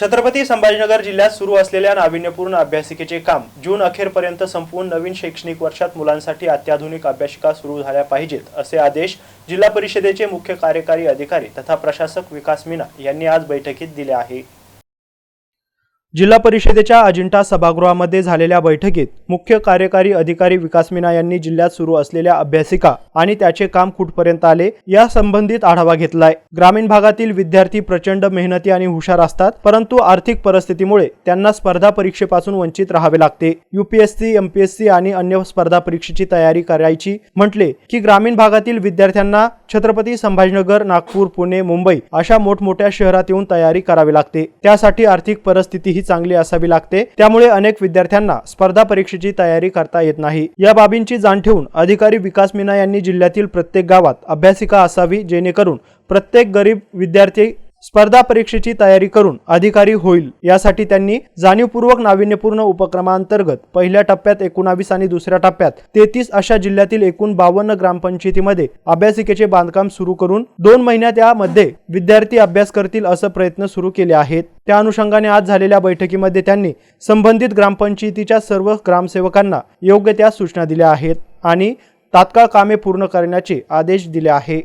छत्रपती संभाजीनगर जिल्ह्यात सुरू असलेल्या नाविन्यपूर्ण अभ्यासिकेचे काम जून अखेरपर्यंत संपवून नवीन शैक्षणिक वर्षात मुलांसाठी अत्याधुनिक अभ्यासिका सुरू झाल्या पाहिजेत असे आदेश जिल्हा परिषदेचे मुख्य कार्यकारी अधिकारी तथा प्रशासक विकास मीना यांनी आज बैठकीत दिले आहे. जिल्हा परिषदेच्या अजिंठा सभागृहामध्ये झालेल्या बैठकीत मुख्य कार्यकारी अधिकारी विकास मीना यांनी जिल्ह्यात सुरू असलेल्या अभ्यासिका आणि त्याचे काम कुठपर्यंत आले या संबंधित आढावा घेतलाय. ग्रामीण भागातील विद्यार्थी प्रचंड मेहनती आणि हुशार असतात परंतु आर्थिक परिस्थितीमुळे त्यांना स्पर्धा परीक्षेपासून वंचित राहावे लागते. युपीएससी एमपीएससी आणि अन्य स्पर्धा परीक्षेची तयारी करायची म्हटले की ग्रामीण भागातील विद्यार्थ्यांना छत्रपती संभाजीनगर नागपूर पुणे मुंबई अशा मोठमोठ्या शहरात येऊन तयारी करावी लागते. त्यासाठी आर्थिक परिस्थितीही चांगली असावी लागते. त्यामुळे अनेक विद्यार्थ्यांना स्पर्धा परीक्षेची तयारी करता येत नाही. या बाबींची जाण ठेवून अधिकारी विकास मीना यांनी जिल्ह्यातील प्रत्येक गावात अभ्यासिका असावी जेणेकरून प्रत्येक गरीब विद्यार्थी स्पर्धा परीक्षेची तयारी करून अधिकारी होईल यासाठी त्यांनी जाणीवपूर्वक नाविन्यपूर्ण उपक्रमांतर्गत पहिल्या टप्प्यात एकोणावीस आणि दुसऱ्या टप्प्यात तेहतीस अशा जिल्ह्यातील एकूण बावन्न ग्रामपंचायतीमध्ये अभ्यासिकेचे बांधकाम सुरू करून दोन महिन्यात यामध्ये विद्यार्थी अभ्यास करतील असं प्रयत्न सुरू केले आहेत. त्या अनुषंगाने आज झालेल्या बैठकीमध्ये त्यांनी संबंधित ग्रामपंचायतीच्या सर्व ग्रामसेवकांना योग्य त्या सूचना दिल्या आहेत आणि तात्काळ कामे पूर्ण करण्याचे आदेश दिले आहे